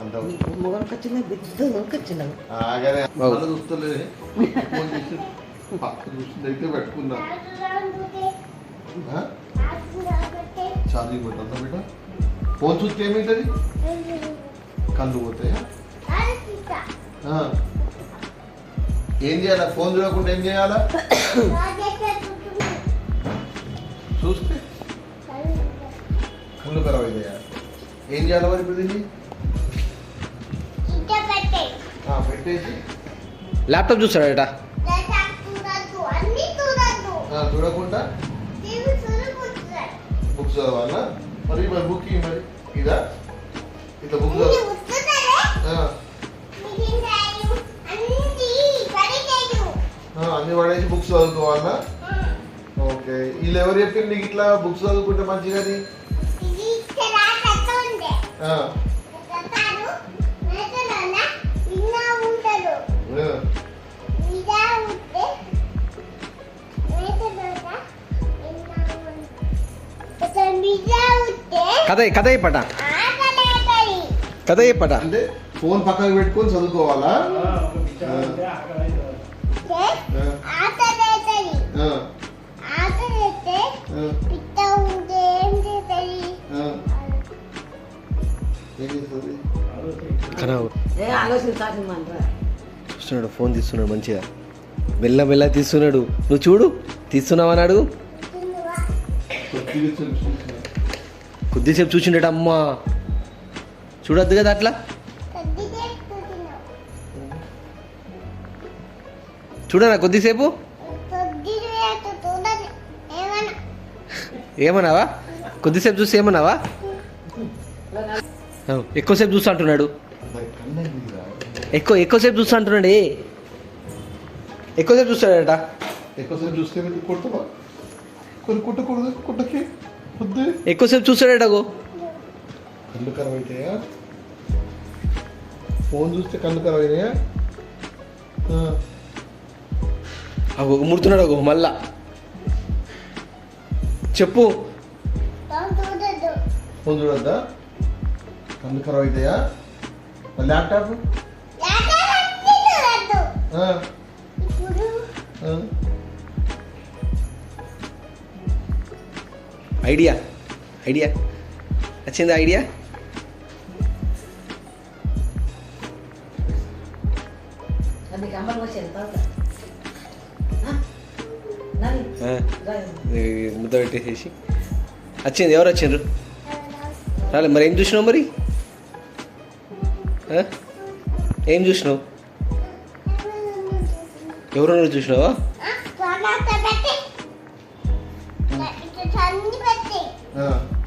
అంత మొగనికి వచ్చిన బిడ్డ వచ్చినావు ఆగానే. చూస్తలేదు అయితే ఆ? ఛార్జింగ్ పెట్టద్దా బిడ్డ? ఫోన్ చూస్తే ఏమవుతుంది కళ్ళు పోతాయా. ఏం చేయాలా? ఫోన్ చూడకుండా ఏం చేయాలా? చూస్తే కళ్ళు ఖరాబ్ అవుతాయా ఏం చేయాలి మరి ఇప్పుడు ల్యాప్టాప్ చూస్తాడట ఆ, చూడకుండా బుక్స్ చదవాలా? మరి మరి బుక్ ఇయ్యి మరి. ఇదా? ఇట్లా బుక్ అన్ని పడేసి బుక్స్ చదువుకోవాలా ఓకే. వీళ్ళు ఎవరు చెప్పింది నీకు ఇట్లా బుక్స్ చదువుకుంటే మంచిదని? కథ కథ చెప్పట కథ చెప్పట అంటే ఫోన్ పక్కకు పెట్టుకొని చదువుకోవాలా? చూస్తున్నాడు ఫోన్ తీస్తున్నాడు మంచిగా. మెల్ల మెల్ల తీస్తున్నాడు. నువ్వు చూడు తీస్తున్నావా అని అడుగు. కొద్దిసేపు చూసిండట అమ్మా చూడొద్దు కదా అట్లా? చూడనా కొద్దిసేపు? ఏమన్నావా? కొద్దిసేపు చూసి ఏమన్నావా? ఎక్కువసేపు చూస్తా అంటున్నాడు. ఎక్కువ ఎక్కువసేపు చూస్తా అంటున్నాడు. ఏ ఎక్కువసేపు చూస్తాడట. ఎక్కువసేపు చూస్తే కొడతావా? కొన్ని కుట్టకూడదు కుట్టకి. ఎక్కువసేపు చూస్తాడట గో కళ్ళు ఖరాబ్ అవుతాయా ఫోన్ చూస్తే కళ్ళు ఖరాబ్ అయినాయా ఆ, అగో ముడుతున్నాడు అగో మళ్ళా. చెప్పు. ఫోన్ చూడొద్దా. కళ్ళు ఖరాబ్ అవుతాయా ల్యాప్టాప్? Idea idea. వచ్చిందా ఐడియా? ముద్ద పెట్టేసేసి. వచ్చింది ఎవరు వచ్చిండ్రు రాలే మరి ఏం చూసినావు మరి? ఏం చూసినావు? ఎవరన్నా చూసినావా? 嗯。